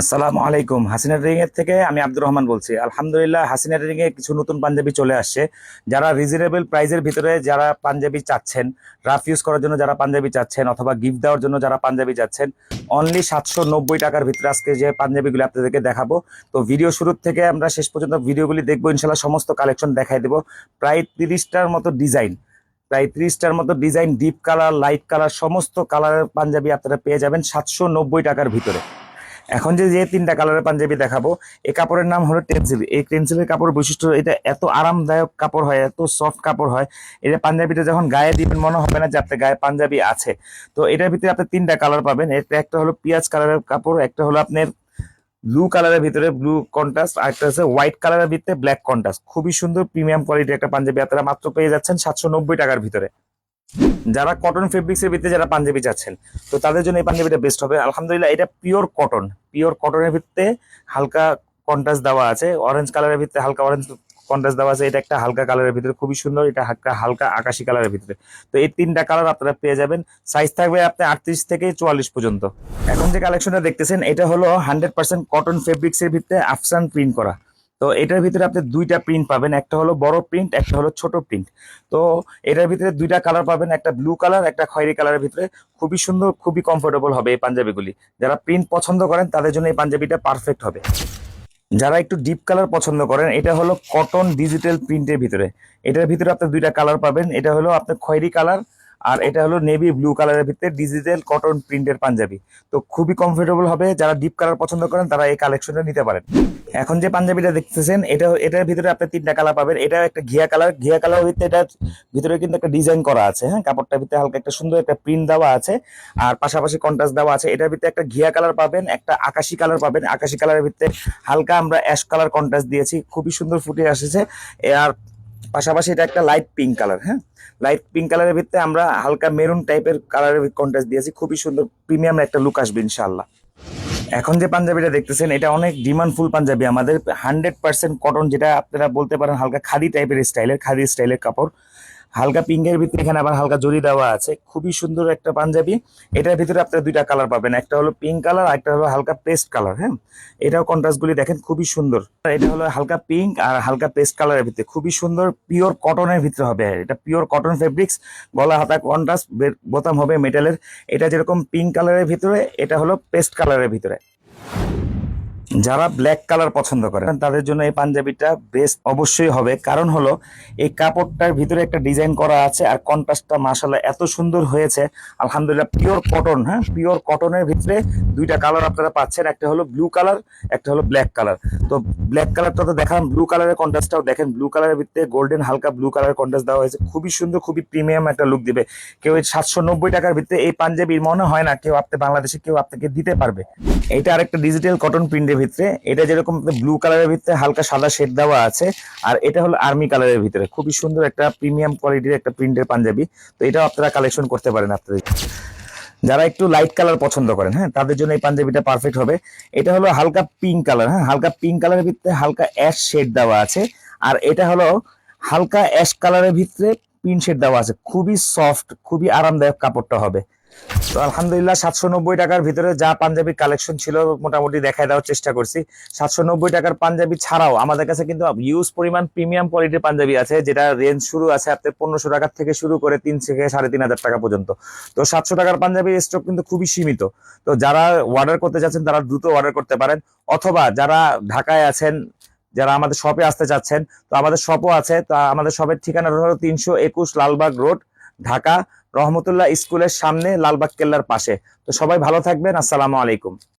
আসসালামু আলাইকুম। হাসিনা এর থেকে আমি আব্দুর রহমান বলছি। আলহামদুলিল্লাহ হাসিনা এ কিছু নতুন পাঞ্জাবি চলে আসছে। যারা রিজনেবল প্রাইসের ভিতরে যারা পাঞ্জাবি চাচ্ছেন রাফ ইউজ করার জন্য যারা পাঞ্জাবি চাচ্ছেন অথবা গিফট দেওয়ার জন্য যারা পাঞ্জাবি চাচ্ছেন অনলি সাতশো নব্বই টাকার ভিতরে আজকে যে পাঞ্জাবিগুলি আপনাদেরকে দেখাবো। তো ভিডিও শুরুর থেকে আমরা শেষ পর্যন্ত ভিডিওগুলি দেখব। ইনশাল্লাহ সমস্ত কালেকশন দেখাই দেবো। প্রায় তিরিশটার মতো ডিজাইন প্রায় ত্রিশটার মতো design deep colour light colour সমস্ত কালারের পাঞ্জাবি আপনারা পেয়ে যাবেন সাতশো নব্বই টাকার ভিতরে। এখন যে যে তিনটা কালারের পাঞ্জাবি দেখাবো, এই কাপড়ের নাম হলো টেন্সিল এই টেন্সিলের কাপড়ের বৈশিষ্ট্য এটা এত আরামদায়ক কাপড় হয়, এত সফট কাপড় হয়, এটা পাঞ্জাবিটা যখন গায়ে দিবেন মনে হবে না যে আপনার গায়ে পাঞ্জাবি আছে। তো এটার ভিতরে আপনি তিনটা কালার পাবেন এটা একটা হলো পিঁয়াজ কালারের কাপড়, একটা হলো আপনার ব্লু কালারের ভিতরে ব্লু কন্ট্রাস্ট আর একটা হচ্ছে হোয়াইট কালারের ভিতরে ব্ল্যাক কন্ট্রাস্ট খুবই সুন্দর প্রিমিয়াম কোয়ালিটির একটা পাঞ্জাবি, আপনারা মাত্র পেয়ে যাচ্ছেন সাতশো নব্বই টাকার ভিতরে। যারা কটন ফেব্রিক্সের ভিতরে যারা পাঞ্জাবি চাচ্ছেন তো তাদের জন্য এই পাঞ্জাবিটা বেস্ট হবে। আলহামদুলিল্লাহ, এটা পিওর কটন পিওর কটনের ভিতরে হালকা কন্ট্রাস্ট দেওয়া আছে। অরেঞ্জ কালারের ভিতরে হালকা অরেঞ্জ কন্ট্রাস্ট দেওয়া আছে। এটা একটা হালকা কালারের ভিতরে, খুবই সুন্দর। এটা হালকা হালকা আকাশি কালারের ভিতরে। তো এই তিনটা কালার আপনারা পেয়ে যাবেন। সাইজ থাকবে আপনি আটত্রিশ থেকে চুয়াল্লিশ পর্যন্ত। এখন যে কালেকশনটা দেখতেছেন, এটা হলো হান্ড্রেড পার্সেন্ট কটন ফেব্রিক্সের ভিতরে আফসান প্রিন্ট করা। তো এটার ভিতরে আপনি দুইটা প্রিন্ট পাবেন, একটা হলো বড় প্রিন্ট একটা হলো ছোট প্রিন্ট তো এটার ভিতরে দুইটা কালার পাবেন, একটা ব্লু কালার একটা খয়েরি কালারের ভিতরে। খুবই সুন্দর, খুবই কমফোর্টেবল হবে এই পাঞ্জাবিগুলি। যারা প্রিন্ট পছন্দ করেন, তাদের জন্য এই পাঞ্জাবিটা পারফেক্ট হবে। যারা একটু ডিপ কালার পছন্দ করেন, এটা হলো কটন ডিজিটাল প্রিন্টের ভিতরে। এটার ভিতরে আপনি দুইটা কালার পাবেন, এটা হলো আপনার খয়েরি কালার আর এটা হলো নেভি ব্লু কালারের ভিতরে ডিজিটাল কটন প্রিন্টের পাঞ্জাবি। তো খুবই কমফোর্টেবল হবে, যারা ডিপ কালার পছন্দ করেন তারা এই কালেকশনটা নিতে পারেন। এখন যে পাঞ্জাবিটা দেখতেছেন, এটা, এটার ভিতরে আপনি তিনটা কালার পাবেন। এটা একটা ঘিয়া কালার ঘিয়া কালার ভিতরে এটার ভিতরে কিন্তু একটা ডিজাইন করা আছে হ্যাঁ? কাপড়টার ভিতরে হালকা একটা সুন্দর একটা প্রিন্ট দেওয়া আছে, আর পাশাপাশি কন্ট্রাস্ট দেওয়া আছে। এটার ভিতরে একটা ঘিয়া কালার পাবেন, একটা আকাশি কালার পাবেন। আকাশি কালারের ভিতরে হালকা আমরা অ্যাশ কালার কন্ট্রাস্ট দিয়েছি। খুবই সুন্দর ফুটে আসেছে। আর পাশাপাশি এটা একটা লাইট পিঙ্ক কালার হ্যাঁ? লাইট পিঙ্ক কালারের ভিতরে আমরা হালকা মেরুন টাইপের কালারের কন্ট্রাস্ট দিয়েছি। খুবই সুন্দর প্রিমিয়াম একটা লুক আসবে ইনশাআল্লাহ। এখন যে পাঞ্জাবিটা দেখতেছেন, এটা অনেক ডিমান্ডফুল পাঞ্জাবি। আমাদের হান্ড্রেড পার্সেন্ট কটন যেটা আপনারা বলতে পারেন হালকা খাদি টাইপের স্টাইলের খাদি স্টাইলের কাপড়। হালকা পিঙ্কের ভিতরে এখানে আবার হালকা জরি দেওয়া আছে। খুবই সুন্দর একটা পাঞ্জাবি। এটার ভিতরে আপনারা দুইটা কালার পাবেন। একটা হলো পিঙ্ক কালার আর একটা হলো হালকা পেস্ট কালার হ্যাঁ? এটাও কন্ট্রাস্ট গুলি দেখেন, খুবই সুন্দর। এটা হলো হালকা পিঙ্ক আর হালকা পেস্ট কালারের ভিতরে। খুবই সুন্দর পিওর কটনের ভিতরে হবে। এটা পিওর কটন ফেব্রিক্স গলা হাতা কন্ট্রাস্ট বোতাম হবে মেটালের এটা যেরকম পিঙ্ক কালারের ভিতরে, এটা হলো পেস্ট কালারের ভিতরে। যারা ব্ল্যাক কালার পছন্দ করেন তাদের জন্য এই পাঞ্জাবিটা বেস্ট অবশ্যই হবে। কারণ হলো, এই কাপড়টার ভিতরে একটা ডিজাইন করা আছে আর কন্ট্রাস্টটা মাসাল্লাহ এত সুন্দর হয়েছে। আলহামদুলিল্লাহ পিওর কটন হ্যাঁ? পিওর কটনের ভিতরে দুইটা কালার আপনারা পাচ্ছেন। একটা হলো ব্লু কালার একটা হলো ব্ল্যাক কালার তো ব্ল্যাক কালারটা তো দেখান ব্লু কালারের কন্ট্রাস্টটাও দেখেন। ব্লু কালারের ভিতরে গোল্ডেন হালকা ব্লু কালারের কন্ট্রাস্ট দেওয়া হয়েছে। খুবই সুন্দর, খুবই প্রিমিয়াম একটা লুক দিবে। কেউ সাতশো নব্বই টাকার ভিতরে এই পাঞ্জাবির মনে হয় না, কেউ আপনি বাংলাদেশে কেউ আপনাকে দিতে পারবে। এটা আরেকটা ডিজিটাল কটন প্রিন্টের ভিতরে, এটা যেরকম ব্লু কালারের ভিতরে হালকা সাদা শেড দেওয়া আছে, আর এটা হলো আর্মি কালারের ভিতরে। খুবই সুন্দর একটা প্রিমিয়াম কোয়ালিটির একটা প্রিন্টের পাঞ্জাবি, তো এটাও আপনারা কালেকশন করতে পারেন আপনাদের যারা একটু লাইট কালার পছন্দ করেন হ্যাঁ তাদের জন্য এই পাঞ্জাবিটা পারফেক্ট হবে। এটা হলো হালকা পিঙ্ক কালার হ্যাঁ হালকা পিঙ্ক কালারের ভিতরে হালকা অ্যাশ শেড দেওয়া আছে, আর এটা হলো হালকা অ্যাশ কালারের ভিতরে পিন শেড দেওয়া আছে। খুবই সফট খুবই আরামদায়ক কাপড়টা হবে। তো আলহামদুলিল্লাহ সাতশো নব্বই টাকার ভিতরে যা পাঞ্জাবি কালেকশন ছিল মোটামুটি দেখায় দেওয়ার চেষ্টা করছি। সাতশো নব্বই টাকার পাঞ্জাবি ছাড়াও আমাদের কাছে কিন্তু ইউজ পরিমাণ প্রিমিয়াম কোয়ালিটির পাঞ্জাবি আছে, যেটা রেঞ্জ শুরু আছে আপনার পনেরোশো টাকার থেকে শুরু করে তিন থেকে সাড়ে তিন হাজার টাকা পর্যন্ত। তো সাতশো টাকার পাঞ্জাবির স্টক কিন্তু খুবই সীমিত। তো যারা অর্ডার করতে চাচ্ছেন তারা দ্রুত অর্ডার করতে পারেন। অথবা যারা ঢাকায় আছেন, যারা আমাদের শপে আসতে চাচ্ছেন, তো আমাদের শপও আছে। তা আমাদের শপের ঠিকানা হলো তিনশো একুশ লালবাগ রোড ঢাকা রহমতুল্লাহ স্কুলের সামনে লালবাগ কেল্লার পাশে। তো সবাই ভালো থাকবেন আসসালামু আলাইকুম।